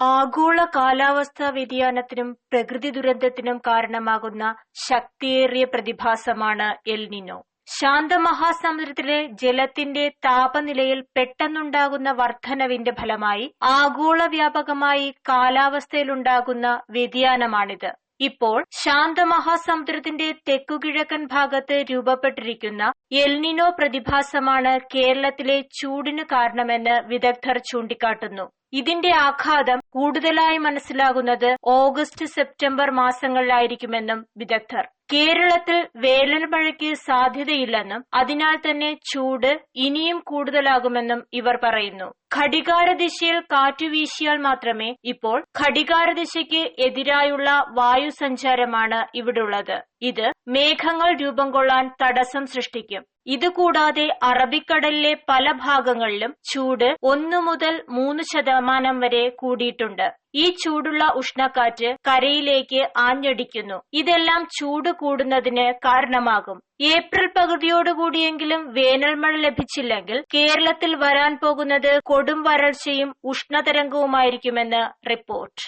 ആഗോള കാലാവസ്ഥാ വ്യതിയാനത്തിനും പ്രകൃതി ദുരന്തത്തിനും കാരണമാകുന്ന ശക്തിയേറിയ പ്രതിഭാസമാണ് എൽനിനോ ശാന്തമഹാസമുദ്രത്തിലെ ജലത്തിന്റെ താപനിലയിൽ പെട്ടെന്നുണ്ടാകുന്ന വർധനവിന്റെ ഫലമായി ആഗോള വ്യാപകമായി കാലാവസ്ഥയിലുണ്ടാകുന്ന വ്യതിയാനമാണിത്. ഇപ്പോൾ ശാന്തമഹാസമുദ്രത്തിന്റെ തെക്കുകിഴക്കൻ ഭാഗത്ത് രൂപപ്പെട്ടിരിക്കുന്ന എൽനിനോ പ്രതിഭാസമാണ് കേരളത്തിലെ ചൂടിന് കാരണമെന്ന് വിദഗ്ധർ ചൂണ്ടിക്കാട്ടുന്നു. ഇതിന്റെ ആഘാതം കൂടുതലായി മനസ്സിലാകുന്നത് ഓഗസ്റ്റ് സെപ്റ്റംബർ മാസങ്ങളിലായിരിക്കുമെന്നും വിദഗ്ധർ. കേരളത്തിൽ വേനൽ മഴയ്ക്ക് സാധ്യതയില്ലെന്നും അതിനാൽ തന്നെ ചൂട് ഇനിയും കൂടുതലാകുമെന്നും ഇവർ പറയുന്നു. ഘടികാരദിശയിൽ കാറ്റു വീശിയാൽ മാത്രമേ ഇപ്പോൾ ഘടികാരദിശയ്ക്ക് എതിരായുള്ള വായു സഞ്ചാരമാണ് ഇവിടുള്ളത്. ഇത് മേഘങ്ങൾ രൂപം കൊള്ളാൻ തടസ്സം സൃഷ്ടിക്കും. ഇതുകൂടാതെ അറബിക്കടലിലെ പല ഭാഗങ്ങളിലും ചൂട് ഒന്നു മുതൽ മൂന്ന് ശതമാനം വരെ കൂടിയിട്ടുണ്ട്. ഈ ചൂടുള്ള ഉഷ്ണക്കാറ്റ് കരയിലേക്ക് ആഞ്ഞടിക്കുന്നു. ഇതെല്ലാം ചൂട് കൂടുന്നതിന് കാരണമാകും. ഏപ്രിൽ പകുതിയോടുകൂടിയെങ്കിലും വേനൽമഴ ലഭിച്ചില്ലെങ്കിൽ കേരളത്തിൽ വരാൻ പോകുന്നത് കൊടും വരൾച്ചയും ഉഷ്ണതരംഗവുമായിരിക്കുമെന്ന് റിപ്പോർട്ട്.